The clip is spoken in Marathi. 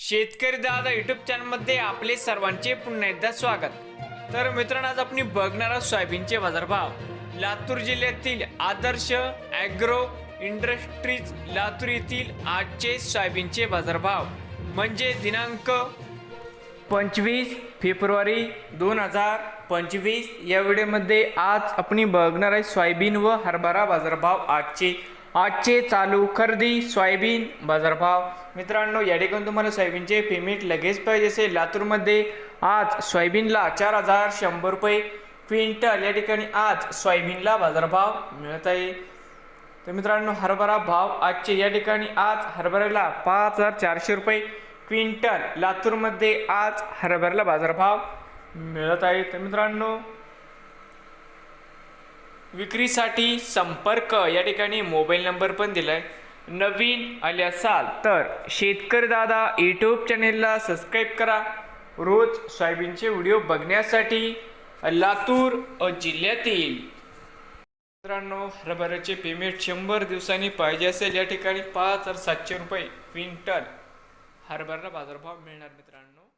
शेतकरी दादा युट्यूब चॅनलमध्ये आपले सर्वांचे पुन्हा एकदा स्वागत. तर मित्रांनो आज आपण बघणार आहोत सोयाबीनचे बाजारभाव. लातूर जिल्ह्यातील आदर्श ॲग्रो इंडस्ट्रीज लातूर येथील आजचे सोयाबीनचे बाजारभाव. म्हणजे दिनांक पंचवीस फेब्रुवारी दोन हजार पंचवीस या व्हिडिओमध्ये आज आपण बघणार आहे सोयाबीन व हरभरा बाजारभाव आजचे. आजचे चालू खरेदी सोयाबीन बाजारभाव. मित्रांनो या ठिकाणी तुम्हाला सोयाबीनचे पेमेंट लगेच पाहिजे असेल. लातूरमध्ये आज सोयाबीनला चार हजार शंभर रुपये क्विंटल. या ठिकाणी आज सोयाबीनला बाजारभाव मिळत आहे. तर मित्रांनो हरभरा भाव आजचे या ठिकाणी आज हरभऱ्याला पाच हजार चारशे रुपये क्विंटल. लातूरमध्ये आज हरभऱ्याला बाजारभाव मिळत आहे. तर मित्रांनो विक्रीसाठी संपर्क. या ठिकाणी मोबाईल नंबर पण दिला आहे नवीन आले असाल तर शेतकरी दादा यूट्यूब चॅनेलला सबस्क्राईब करा. रोज सोयाबीनचे व्हिडिओ बघण्यासाठी लातूर जिल्ह्यातील. मित्रांनो हरभऱ्याचे पेमेंट शंभर दिवसांनी पाहिजे असेल या ठिकाणी पाच हजार सातशे रुपये क्विंटल हरभऱ्याला बाजारभाव मिळणार मित्रांनो.